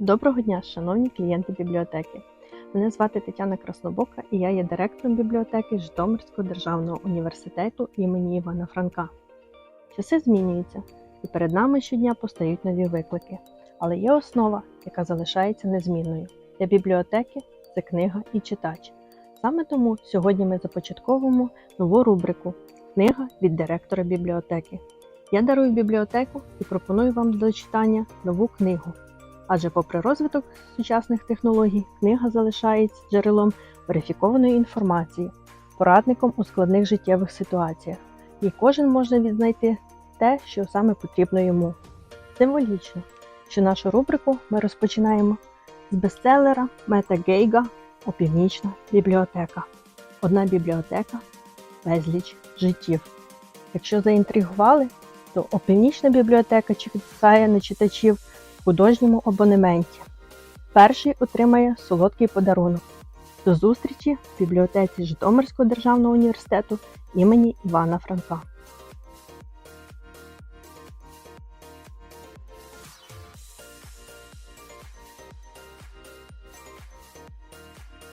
Доброго дня, шановні клієнти бібліотеки. Мене звати Тетяна Краснобока і я є директором бібліотеки Житомирського державного університету імені Івана Франка. Часи змінюються, і перед нами щодня постають нові виклики, але є основа, яка залишається незмінною. Для бібліотеки це книга і читач. Саме тому сьогодні ми започатковуємо нову рубрику Книга від директора бібліотеки. Я дарую бібліотеку і пропоную вам до читання нову книгу. Адже, попри розвиток сучасних технологій, книга залишається джерелом верифікованої інформації, порадником у складних життєвих ситуаціях, і кожен може відзнайти те, що саме потрібно йому. Символічно, що нашу рубрику ми розпочинаємо з бестселера Мета Гейга Опівнічна бібліотека. Одна бібліотека, безліч життів. Якщо заінтригували, то опівнічна бібліотека чекає на читачів художньому абонементі. Перший отримає солодкий подарунок. До зустрічі в бібліотеці Житомирського державного університету імені Івана Франка.